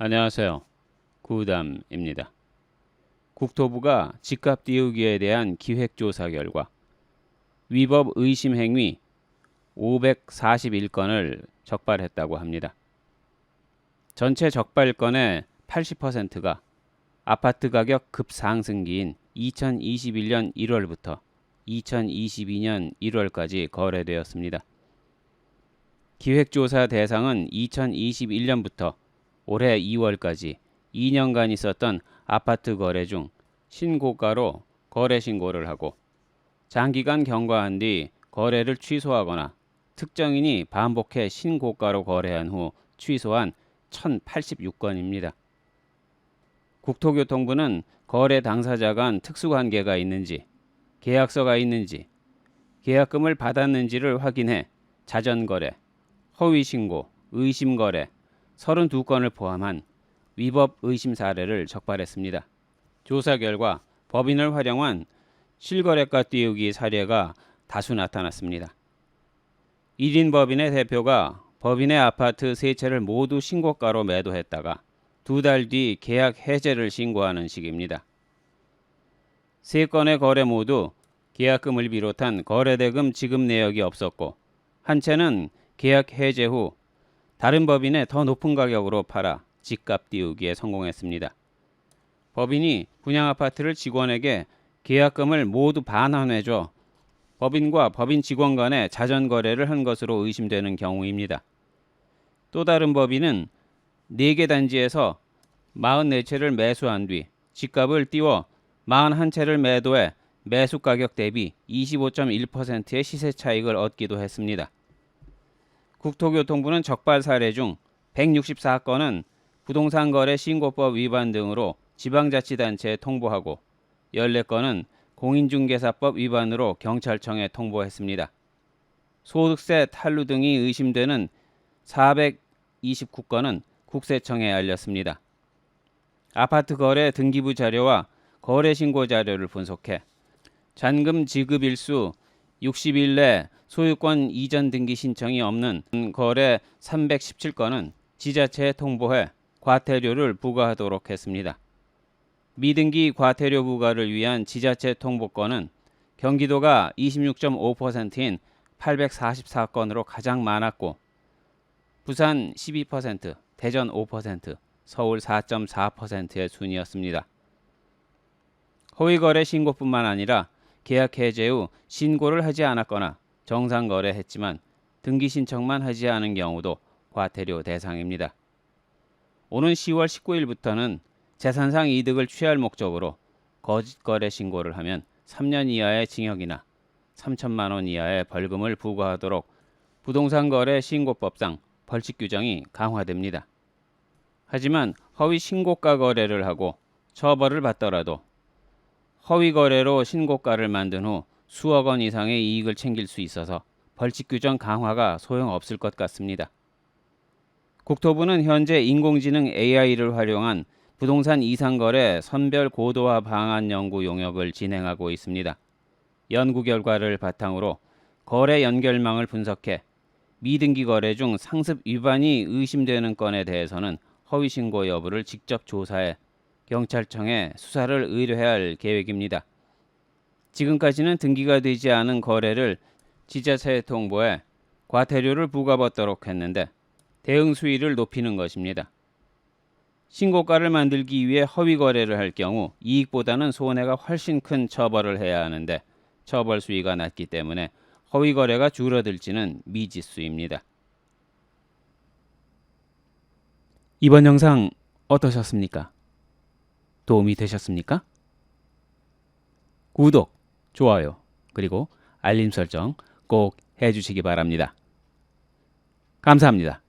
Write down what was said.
안녕하세요. 구담입니다. 국토부가 집값 띄우기에 대한 기획조사 결과 위법 의심 행위 541건을 적발했다고 합니다. 전체 적발 건의 80%가 아파트 가격 급상승기인 2021년 1월부터 2022년 1월까지 거래되었습니다. 기획조사 대상은 2021년부터 올해 2월까지 2년간 있었던 아파트 거래 중 신고가로 거래 신고를 하고 장기간 경과한 뒤 거래를 취소하거나 특정인이 반복해 신고가로 거래한 후 취소한 1086건입니다. 국토교통부는 거래 당사자 간 특수관계가 있는지, 계약서가 있는지, 계약금을 받았는지를 확인해 자전거래, 허위신고, 의심거래 32건을 포함한 위법 의심 사례를 적발했습니다. 조사 결과 법인을 활용한 실거래가 띄우기 사례가 다수 나타났습니다. 1인 법인의 대표가 법인의 아파트 세 채를 모두 신고가로 매도했다가 두 달 뒤 계약 해제를 신고하는 식입니다. 세 건의 거래 모두 계약금을 비롯한 거래대금 지급 내역이 없었고 한 채는 계약 해제 후 다른 법인에 더 높은 가격으로 팔아 집값 띄우기에 성공했습니다. 법인이 분양 아파트를 직원에게 계약금을 모두 반환해줘 법인과 법인 직원 간의 자전 거래를 한 것으로 의심되는 경우입니다. 또 다른 법인은 4개 단지에서 44채를 매수한 뒤 집값을 띄워 41채를 매도해 매수 가격 대비 25.1%의 시세 차익을 얻기도 했습니다. 국토교통부는 적발 사례 중 164건은 부동산 거래 신고법 위반 등으로 지방자치단체에 통보하고 14건은 공인중개사법 위반으로 경찰청에 통보했습니다. 소득세 탈루 등이 의심되는 429건은 국세청에 알렸습니다. 아파트 거래 등기부 자료와 거래 신고 자료를 분석해 잔금 지급 일수 60일 내 소유권 이전 등기 신청이 없는 거래 317건은 지자체에 통보해 과태료를 부과하도록 했습니다. 미등기 과태료 부과를 위한 지자체 통보건은 경기도가 26.5%인 844건으로 가장 많았고 부산 12%, 대전 5%, 서울 4.4%의 순이었습니다. 허위거래 신고뿐만 아니라 계약 해제 후 신고를 하지 않았거나 정상 거래했지만 등기 신청만 하지 않은 경우도 과태료 대상입니다. 오는 10월 19일부터는 재산상 이득을 취할 목적으로 거짓 거래 신고를 하면 3년 이하의 징역이나 3천만 원 이하의 벌금을 부과하도록 부동산 거래 신고법상 벌칙 규정이 강화됩니다. 하지만 허위 신고가 거래를 하고 처벌을 받더라도 허위 거래로 신고가를 만든 후 수억 원 이상의 이익을 챙길 수 있어서 벌칙 규정 강화가 소용없을 것 같습니다. 국토부는 현재 인공지능 AI를 활용한 부동산 이상거래 선별 고도화 방안 연구 용역을 진행하고 있습니다. 연구 결과를 바탕으로 거래 연결망을 분석해 미등기 거래 중 상습 위반이 의심되는 건에 대해서는 허위 신고 여부를 직접 조사해 경찰청에 수사를 의뢰할 계획입니다. 지금까지는 등기가 되지 않은 거래를 지자체에 통보해 과태료를 부과받도록 했는데 대응 수위를 높이는 것입니다. 신고가를 만들기 위해 허위 거래를 할 경우 이익보다는 손해가 훨씬 큰 처벌을 해야 하는데 처벌 수위가 낮기 때문에 허위 거래가 줄어들지는 미지수입니다. 이번 영상 어떠셨습니까? 도움이 되셨습니까? 구독, 좋아요, 그리고 알림 설정 꼭 해주시기 바랍니다. 감사합니다.